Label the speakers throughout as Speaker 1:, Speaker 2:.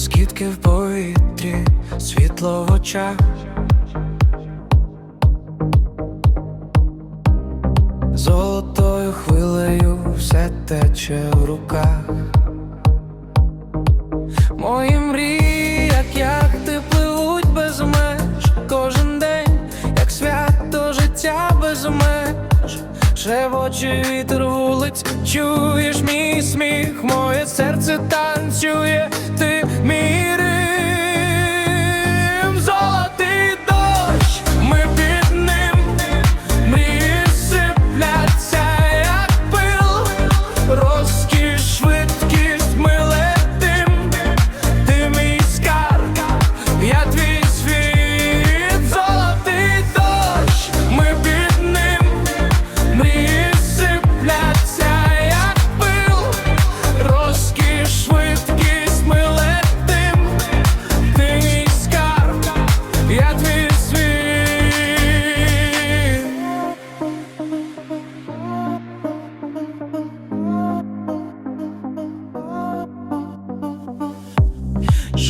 Speaker 1: блискітки в повітрі, світло в очах. Золотою хвилею все тече в руках. Мої мрії, як яхти пливуть без меж Кожен день, як свято життя без меж Шевоче вітер вулиць, чуєш мій сміх, моє серце танцює, ти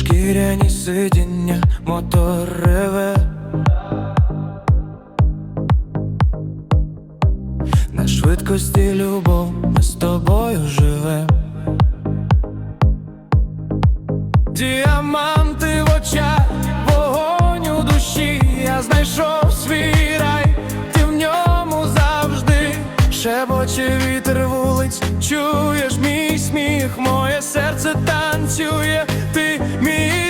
Speaker 1: Шкіряні сидіння, мотор реве. На швидкості любов ми з тобою живем. Діаманти в очах, вогонь у душі, я знайшов свій рай, ти в ньому завжди. Шебоче вітер вулиць, чуєш мій сміх, моє серце танцює, ти мій